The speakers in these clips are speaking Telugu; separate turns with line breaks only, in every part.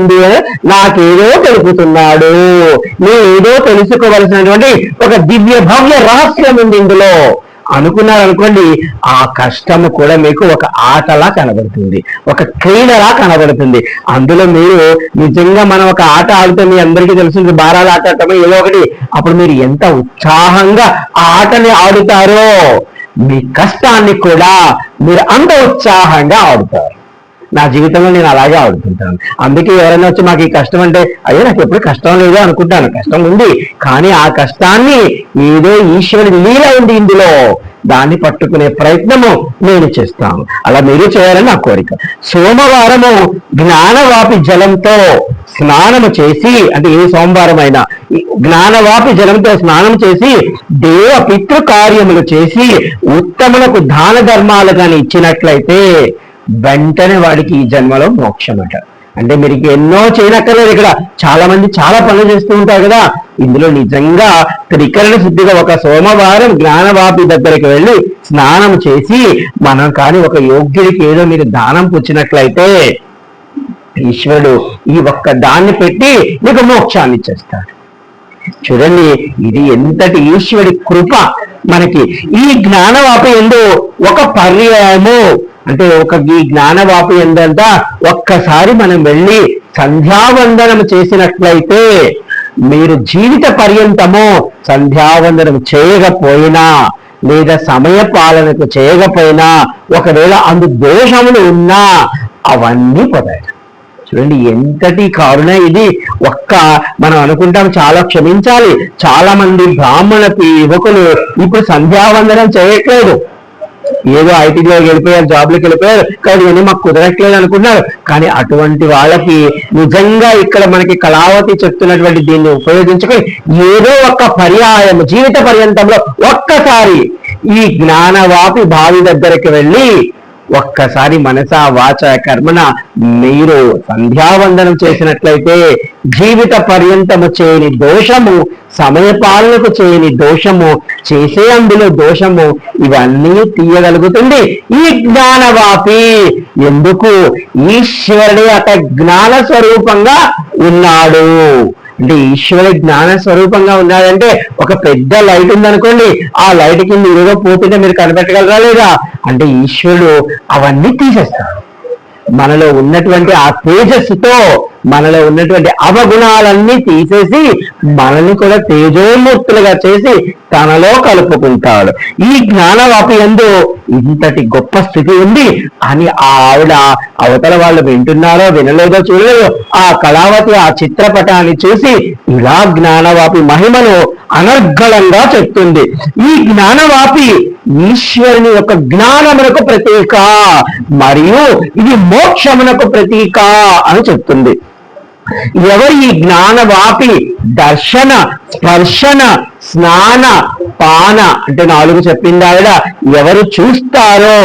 ఉంది అని నాకేదో తెలుపుతున్నాడు. నేను ఏదో తెలుసుకోవలసినటువంటి ఒక దివ్య భవ్య రహస్యం ఉంది ఇందులో. అనుకున్నారనుకోండి ఆ కష్టము కూడా మీకు ఒక ఆటలా కనబడుతుంది ఒక క్రీడలా కనబడుతుంది. అందులో మీరు నిజంగా మనం ఒక ఆట ఆడితే మీ అందరికీ తెలిసింది బారాలు ఆట ఆడటమే ఏదో ఒకటి. అప్పుడు మీరు ఎంత ఉత్సాహంగా ఆ ఆటని ఆడుతారో మీ కష్టాన్ని కూడా మీరు అంత ఉత్సాహంగా ఆడుతారు. నా జీవితంలో నేను అలాగే ఆడుతుంటాను అందుకే ఎవరైనా వచ్చి మాకు ఈ కష్టం అంటే అయ్యో నాకు ఎప్పుడు కష్టం లేదు అనుకుంటాను. కష్టం ఉంది. కానీ ఆ కష్టాన్ని ఏదో ఈశ్వరుడి లీల ఉంది ఇందులో. దాన్ని పట్టుకునే ప్రయత్నము నేను చేస్తాను. అలా మీరు చేయాలని నా కోరిక. సోమవారము జ్ఞానవాపి జలంతో స్నానము చేసి అంటే ఏ సోమవారం అయినా జ్ఞానవాపి జలంతో స్నానం చేసి దేవ పితృ కార్యములు చేసి ఉత్తములకు దాన ధర్మాలు కానీ ఇచ్చినట్లయితే వెంటనే వాడికి ఈ జన్మలో మోక్షం మోక్షమట. అంటే మీరు ఎన్నో చేయనక్కర్లేదు ఇక్కడ. చాలా మంది చాలా పనులు చేస్తూ ఉంటారు కదా. ఇందులో నిజంగా త్రికరణ శుద్ధిగా ఒక సోమవారం జ్ఞానవాపి దగ్గరికి వెళ్ళి స్నానం చేసి మనం కానీ ఒక యోగ్యుడికి ఏదో మీరు దానం పుచ్చినట్లయితే ఈశ్వరుడు ఈ ఒక్క దాన్ని పెట్టి నీకు మోక్షాన్ని ఇచ్చేస్తాడు. చూడండి ఇది ఎంతటి ఈశ్వరుడి కృప. మనకి ఈ జ్ఞానవాపి ఎందు ఒక పర్యాయము. అంటే ఒక ఈ జ్ఞానవాపి ఎందంతా ఒక్కసారి మనం వెళ్ళి సంధ్యావందనం చేసినట్లయితే మీరు జీవిత పర్యంతము సంధ్యావందనం చేయకపోయినా లేదా సమయ పాలనకు చేయకపోయినా ఒకవేళ అందు దోషములు ఉన్నా అవన్నీ పోతాయి చూడండి ఎంతటి కారుణ ఇది. ఒక్క మనం అనుకుంటాం చాలా క్షమించాలి. చాలా మంది బ్రాహ్మణ యువకులు ఇప్పుడు సంధ్యావందనం చేయట్లేదు. ఏదో ఐటీలోకి వెళ్ళిపోయారు జాబ్లోకి వెళ్ళిపోయారు కానీ ఇవన్నీ మాకు కుదరట్లేదు అనుకున్నారు కానీ అటువంటి వాళ్ళకి నిజంగా ఇక్కడ మనకి కళావతి చెప్తున్నటువంటి దీన్ని ఉపయోగించుకొని ఏదో ఒక పర్యాయం జీవిత పర్యంతంలో ఒక్కసారి ఈ జ్ఞానవాపి బావి దగ్గరికి వెళ్ళి ఒక్కసారి మనస వాచ కర్మన మీరు సంధ్యావందనం చేసినట్లయితే జీవిత పర్యంతము చేయని దోషము సమయపాలనకు చేయని దోషము చేసే అందులో దోషము ఇవన్నీ తీయగలుగుతుంది. ఈ జ్ఞానవాపి ఎందుకు? ఈశ్వరుడే అత జ్ఞాన స్వరూపంగా ఉన్నాడు. అంటే ఈశ్వరుడు జ్ఞాన స్వరూపంగా ఉన్నాడంటే ఒక పెద్ద లైట్ ఉందనుకోండి ఆ లైట్ కింద ఏదో పోతుంటే మీరు కనిపెట్టగలరా లేదా? అంటే ఈశ్వరుడు అవన్నీ తీసేస్తాడు. మనలో ఉన్నటువంటి ఆ తేజస్సుతో మనలో ఉన్నటువంటి అవగుణాలన్నీ తీసేసి మనల్ని కూడా తేజోమూర్తులుగా చేసి తనలో కలుపుకుంటాడు. ఈ జ్ఞానవాపి ఎందు ఇంతటి గొప్ప స్థితి ఉంది అని ఆ ఆవిడ అవతల వాళ్ళు వింటున్నారో వినలేదో చూడలేదో ఆ కళావతి ఆ చిత్రపటాన్ని చూసి ఇలా జ్ఞానవాపి మహిమను అనర్గళంగా చెప్తుంది. ఈ జ్ఞానవాపి ఈశ్వరుని యొక్క జ్ఞానమునకు ప్రతీక మరియు ఇది మోక్షమునకు ప్రతీక అని చెప్తుంది. ఎవరు ఈ జ్ఞానవాపి? దర్శన స్పర్శన స్నాన పాన అంటే నాలుగు చెప్పింది ఆవిడ. ఎవరు చూస్తారో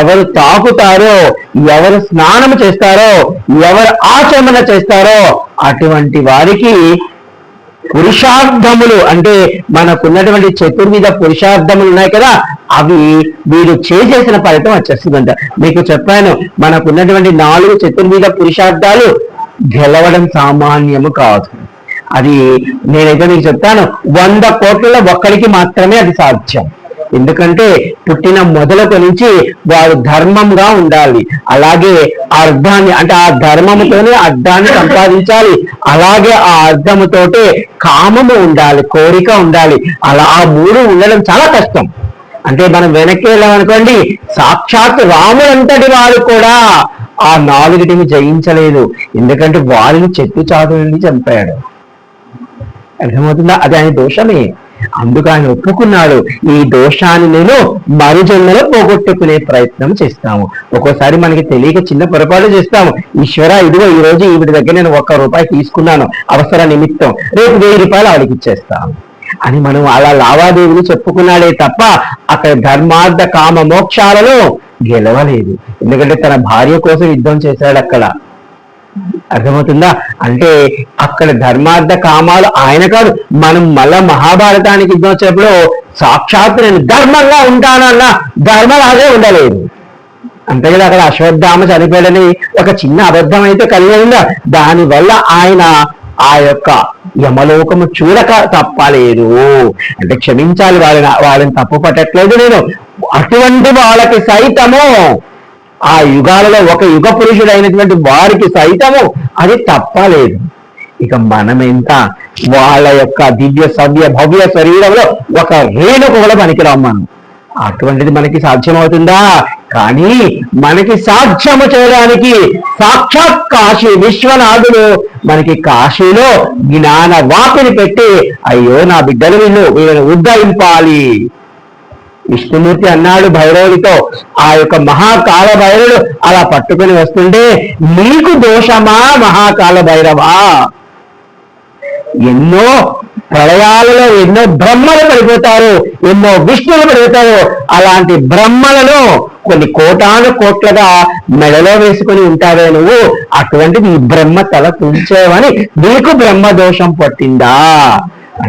ఎవరు తాకుతారో ఎవరు స్నానము చేస్తారో ఎవరు ఆచమన చేస్తారో అటువంటి వారికి పురుషార్థములు అంటే మనకున్నటువంటి చతుర్విధ పురుషార్థములు ఉన్నాయి కదా అవి వీరు చేసేసిన ఫలితం వచ్చేస్తుందంట. మీకు చెప్పాను మనకున్నటువంటి నాలుగు చతుర్విధ పురుషార్థాలు గెలవడం సామాన్యము కాదు. అది నేనైతే మీకు చెప్తాను వంద కోట్లలో ఒక్కడికి మాత్రమే అది సాధ్యం. ఎందుకంటే పుట్టిన మొదలకు నుంచి వారు ధర్మంగా ఉండాలి. అలాగే అర్థాన్ని అంటే ఆ ధర్మముతోనే అర్థాన్ని సంపాదించాలి. అలాగే ఆ అర్థముతోటే కామము ఉండాలి కోరిక ఉండాలి. అలా ఆ మూడు ఉండడం చాలా కష్టం. అంటే మనం వెనక్కి వెళ్ళామనుకోండి సాక్షాత్ రాముడంతటి వారు కూడా ఆ నాలుగిటిని జయించలేదు. ఎందుకంటే వారిని చెట్టు చాటుని చంపాడు. అర్థమవుతుందా? అది ఆయన దోషమే. అందుకు ఆయన ఒప్పుకున్నాడు. ఈ దోషాన్ని నేను మరుజన్మలో పోగొట్టుకునే ప్రయత్నం చేస్తాము. ఒక్కోసారి మనకి తెలియక చిన్న పొరపాటు చేస్తాము. ఈశ్వర ఇదిగో ఈ రోజు ఈవిడ దగ్గర నేను ఒక్క రూపాయి తీసుకున్నాను. అవసర నిమిత్తం. రేపు వెయ్యి రూపాయలు ఆవిడకి ఇచ్చేస్తాను అని మనం అలా లావాదేవీలు చెప్పుకున్నాడే తప్ప అక్కడ ధర్మార్థ కామ మోక్షాలలో గెలవలేదు. ఎందుకంటే తన భార్య కోసం యుద్ధం చేశాడు అక్కడ. అర్థమవుతుందా? అంటే అక్కడ ధర్మార్థ కామాలు ఆయన కాదు. మనం మళ్ళా మహాభారతానికి యుద్ధం వచ్చినప్పుడు సాక్షాత్ నేను ధర్మంగా ఉంటానన్న ధర్మలాగే ఉండలేదు. అంతే కదా అక్కడ అశ్వత్థామ చనిపోయాడని ఒక చిన్న అబద్ధం అయితే కలిగి ఉందా? దానివల్ల ఆయన ఆ యొక్క యమలోకము చూడక తప్పలేదు. అంటే క్షమించాలి వాళ్ళని వాళ్ళని తప్పు పట్టట్లేదు నేను. అటువంటి వాళ్ళకి సైతము ఆ యుగాలలో ఒక యుగ పురుషుడైనటువంటి వారికి సైతము అది తప్పలేదు. ఇక మనమెంత వాళ్ళ యొక్క దివ్య సవ్య భవ్య శరీరంలో ఒక రేణుకు కూడా పనికిరాం మనం. అటువంటిది మనకి సాధ్యమవుతుందా? కానీ మనకి సాధ్యము చేయడానికి సాక్షాత్ కాశీ విశ్వనాథుడు మనకి కాశీలో జ్ఞాన వాపిని పెట్టి అయ్యో నా బిడ్డలు వీళ్ళు వీళ్ళని ఉద్ధరింపాలి. విష్ణుమూర్తి అన్నాడు భైరవుడితో ఆ యొక్క మహాకాల భైరవుడు అలా పట్టుకొని వస్తుంటే నీకు దోషమా మహాకాల భైరవా ఎన్నో ప్రళయాలలో ఎన్నో బ్రహ్మలు పడిపోతారు ఎన్నో విష్ణువులు పడిపోతారు. అలాంటి బ్రహ్మలను కొన్ని కోటాను కోట్లుగా మెడలో వేసుకొని ఉంటావే నువ్వు. అటువంటిది ఈ బ్రహ్మ తల తుంచేవని నీకు బ్రహ్మ దోషం పట్టిందా?